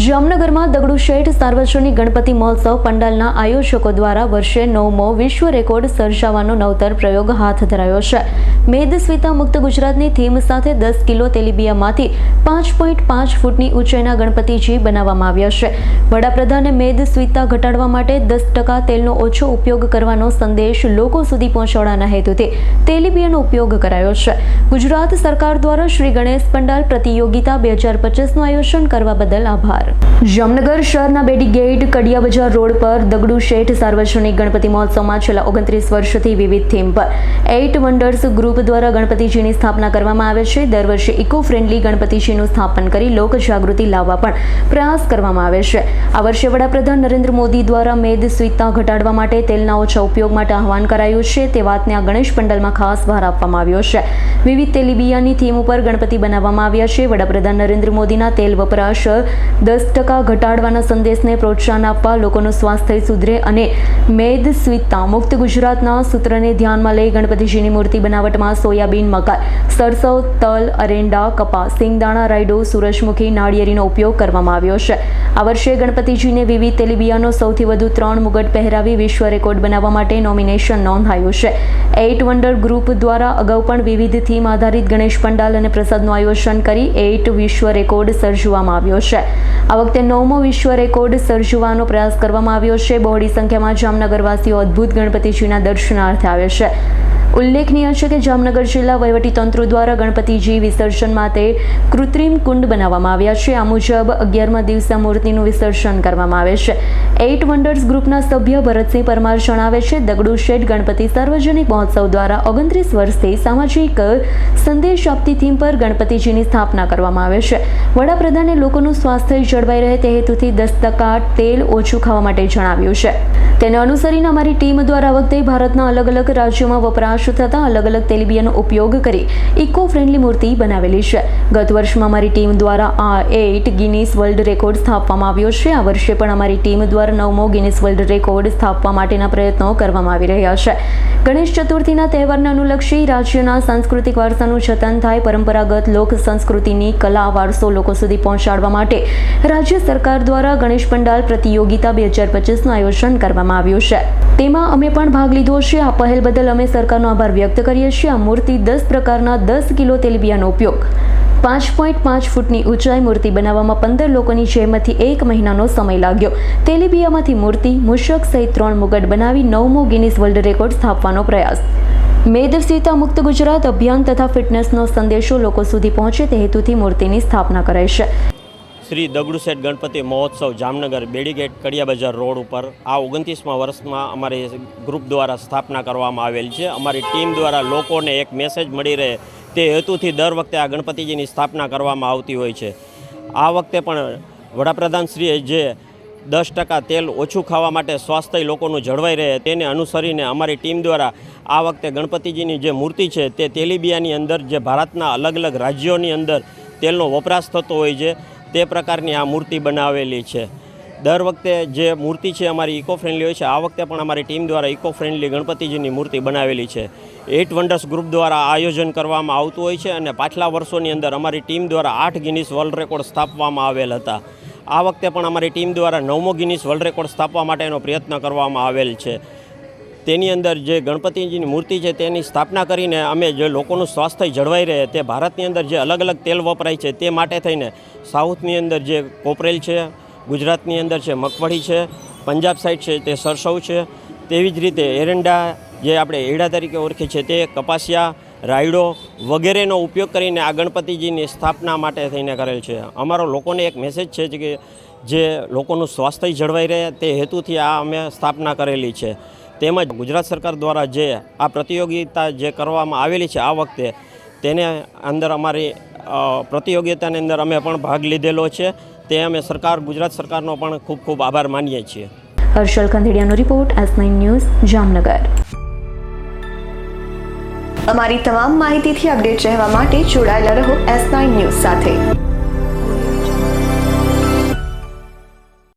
જામનગરમાં દગડુ શેઠ સાર્વજનિક ગણપતિ મહોત્સવ પંડાલના આયોજકો દ્વારા વર્ષે નવમો વિશ્વ રેકોર્ડ સર્જાવાનો નવતર પ્રયોગ હાથ ધરાયો છે. મેદસ્વિતા મુક્ત ગુજરાતની થીમ સાથે દસ કિલો તેલીબિયામાંથી પાંચ પોઈન્ટ પાંચ ફૂટની ઊંચાઈના ગણપતિજી બનાવવામાં આવ્યા છે. વડાપ્રધાને મેદસ્વિતા ઘટાડવા માટે દસ ટકા તેલનો ઓછો ઉપયોગ કરવાનો સંદેશ લોકો સુધી પહોંચાડવાના હેતુથી તેલીબિયાનો ઉપયોગ કરાયો છે. ગુજરાત સરકાર દ્વારા શ્રી ગણેશ પંડાલ પ્રતિયોગિતા બે હજાર પચીસનું આયોજન કરવા બદલ આભાર. જામનગર શહેરના બેડી ગેટ કડિયા બજાર રોડ પર દગડુ શેઠ સાર્વજનિક ગણપતિ મહોત્સવમાં છેલ્લા ઓગણત્રીસ વર્ષથી વિવિધ થીમ પર એઇટ વન્ડર્સ ગ્રુપ દ્વારા ગણપતિજીની સ્થાપના કરવામાં આવે છે. દર વર્ષે ઇકો ફ્રેન્ડલી ગણપતિજીનું સ્થાપન કરી લોક જાગૃતિ લાવવા પણ પ્રયાસ કરવામાં આવે છે. આ વર્ષે વડાપ્રધાન નરેન્દ્ર મોદી દ્વારા મેદ સ્વીતા ઘટાડવા માટે તેલના ઓછા ઉપયોગ માટે આહવાન કરાયું છે. તે વાતને આ ગણેશ પંડલમાં ખાસ ભાર આપવામાં આવ્યો છે. વિવિધ તેલીબિયાની થીમ ઉપર ગણપતિ બનાવવામાં આવ્યા છે. વડાપ્રધાન નરેન્દ્ર મોદીના તેલ વપરાશ દસ ટકા ઘટાડવાના સંદેશને પ્રોત્સાહન આપવા લોકોનું સ્વાસ્થ્ય સુધરે અને મેદ સ્વિતા મુક્ત ગુજરાતના સૂત્રને ધ્યાનમાં લઈ ગણપતિજીની મૂર્તિ બનાવટમાં સોયાબીન મકાઈ, સરસવ, તલ, અરેંડા, કપાસ, સિંગદાણા, રાયડો, સૂરજમુખી, નાળિયેરીનો ઉપયોગ કરવામાં આવ્યો છે. આ વર્ષે ગણપતિજીને વિવિધ તેલીબિયાનો સૌથી વધુ ત્રણ મુગટ પહેરાવી વિશ્વ રેકોર્ડ બનાવવા માટે નોમિનેશન નોંધાયું છે. એઇટ વન્ડર ગ્રુપ દ્વારા અગાઉ પણ વિવિધ થીમ આધારિત ગણેશ પંડાલ અને પ્રસાદનું આયોજન કરી એઇટ વિશ્વ રેકોર્ડ સર્જવામાં આવ્યો છે. આ વખતે નવમો વિશ્વ રેકોર્ડ સર્જવાનો પ્રયાસ કરવામાં આવ્યો છે. બહોળી સંખ્યામાં જામનગરવાસીઓ અદ્ભુત ગણપતિજીના દર્શનાર્થે આવે છે. ઉલ્લેખનીય છે કે જામનગર જિલ્લા વહીવટીતંત્ર દ્વારા ગણપતિજી વિસર્જન માટે કૃત્રિમ કુંડ બનાવવામાં આવ્યા છે. આ મુજબ અગિયારમા દિવસે મૂર્તિનું વિસર્જન કરવામાં આવે છે. એઇટ વન્ડર્સ ગ્રુપના સભ્ય ભરતસિંહ પરમાર જણાવે છે, દગડુ શેઠ ગણપતિ સાર્વજનિક મહોત્સવ દ્વારા ઓગણત્રીસ વર્ષથી સામાજિક સંદેશ આપતી થીમ પર ગણપતિજીની સ્થાપના કરવામાં આવે છે. વડાપ્રધાને લોકોનું સ્વાસ્થ્ય જળવાઈ રહે તે હેતુથી દસ ટકા તેલ ઓછું ખાવા માટે જણાવ્યું છે. તેને અનુસરીને અમારી ટીમ દ્વારા વખતે ભારતના અલગ અલગ રાજ્યોમાં વપરાશ થતા અલગ અલગ તેલીબિયાનો ઉપયોગ કરી ઇકો ફ્રેન્ડલી મૂર્તિ બનાવેલી છે. ગત વર્ષમાં અમારી ટીમ દ્વારા આ એઇટ ગિનીસ વર્લ્ડ રેકોર્ડ સ્થાપવામાં આવ્યો છે. આ વર્ષે પણ અમારી ટીમ દ્વારા નવમો ગિનીસ વર્લ્ડ રેકોર્ડ સ્થાપવા માટેના પ્રયત્નો કરવામાં આવી રહ્યા છે. ગણેશ ચતુર્થીના તહેવારને અનુલક્ષી રાજ્યના સાંસ્કૃતિક વારસાનું જતન થાય પરંપરાગત લોક સંસ્કૃતિની કલા વારસો લોકો સુધી પહોંચાડવા માટે રાજ્ય સરકાર દ્વારા ગણેશ પંડાલ પ્રતિયોગિતા બે હજાર પચીસનું આયોજન કરવામાં આવ્યું છે. તેમાં અમે પણ ભાગ લીધો છે. આ પહેલ બદલ અમે સરકારનો આભાર વ્યક્ત કરીએ છીએ. આ મૂર્તિ દસ પ્રકારના દસ કિલો તેલીબિયાનો ઉપયોગ પાંચ પોઈન્ટ પાંચ ફૂટની ઊંચાઈ મૂર્તિ બનાવવામાં પંદર લોકોની જેમથી એક મહિનાનો સમય લાગ્યો. તેલીબિયામાંથી મૂર્તિ મુશક સહિત ત્રણ મુગટ બનાવી નવમો ગિનિસ વર્લ્ડ રેકોર્ડ સ્થાપવાનો પ્રયાસ. મેદસ્વીતા મુક્ત ગુજરાત અભિયાન તથા ફિટનેસનો સંદેશો લોકો સુધી પહોંચે તે હેતુથી મૂર્તિની સ્થાપના કરાઈ છે. શ્રી દગડુશેઠ ગણપતિ મહોત્સવ જામનગર બેડીગેટ કડિયા બજાર રોડ ઉપર આ ઓગણત્રીસમાં વર્ષમાં અમારી ગ્રુપ દ્વારા સ્થાપના કરવામાં આવેલ છે. અમારી ટીમ દ્વારા લોકોને એક મેસેજ મળી રહે તે હેતુથી દર વખતે આ ગણપતિજીની સ્થાપના કરવામાં આવતી હોય છે. આ વખતે પણ વડાપ્રધાનશ્રીએ જે દસ ટકા તેલ ઓછું ખાવા માટે સ્વાસ્થ્ય લોકોનું જળવાઈ રહે તેને અનુસરીને અમારી ટીમ દ્વારા આ વખતે ગણપતિજીની જે મૂર્તિ છે તે તેલીબિયાની અંદર જે ભારતના અલગ અલગ રાજ્યોની અંદર તેલનો વપરાશ થતો હોય છે. તે પ્રકારની આ મૂર્તિ બનાવેલી છે. દર વખતે જે મૂર્તિ છે અમારી ઇકો ફ્રેન્ડલી હોય છે, આ વખતે પણ અમારી ટીમ દ્વારા ઇકો ફ્રેન્ડલી ગણપતિજીની મૂર્તિ બનાવેલી છે. એઇટ વન્ડર્સ ગ્રુપ દ્વારા આયોજન કરવામાં આવતું હોય છે અને પાછલા વર્ષોની અંદર અમારી ટીમ દ્વારા આઠ ગિનીસ વર્લ્ડ રેકોર્ડ સ્થાપવામાં આવેલ હતા. આ વખતે પણ અમારી ટીમ દ્વારા નવમો ગિનીસ વર્લ્ડ રેકોર્ડ સ્થાપવા માટેનો પ્રયત્ન કરવામાં આવેલ છે. તેની અંદર જે ગણપતિજીની મૂર્તિ છે તેની સ્થાપના કરીને અમે જે લોકોનું સ્વાસ્થ્ય જળવાઈ રહે તે ભારતની અંદર જે અલગ અલગ તેલ વપરાય છે તે માટે થઈને સાઉથની અંદર જે કોપરેલ છે, ગુજરાતની અંદર છે, મગફળી છે, પંજાબ સાઈડ છે તે સરસવ છે, તેવી જ રીતે એરંડા જે આપણે એડા તરીકે ઓળખીએ છીએ તે કપાસિયા, રાયડો વગેરેનો ઉપયોગ કરીને આ ગણપતિજીની સ્થાપના માટે થઈને કરેલ છે. અમારો લોકોને એક મેસેજ છે કે જે લોકોનું સ્વાસ્થ્ય જળવાઈ રહે તે હેતુથી આ અમે સ્થાપના કરેલી છે. તેમજ ગુજરાત સરકાર દ્વારા જે આ પ્રતિયોગિતા જે કરવામાં આવેલી છે આ વખતે, તેને અંદર અમારી પ્રતિયોગિતાની અંદર અમે પણ ભાગ લીધેલો છે. તે અમે સરકાર, ગુજરાત સરકારનો પણ ખૂબ ખૂબ આભાર માનીએ છીએ. Harshal ખંદેડિયાનો report S nine news, Jamnagar. અમારી તમામ માહિતીથી અપડેટ રહેવા માટે જોડાયેલા રહો એસ નાઇન ન્યૂઝ સાથે.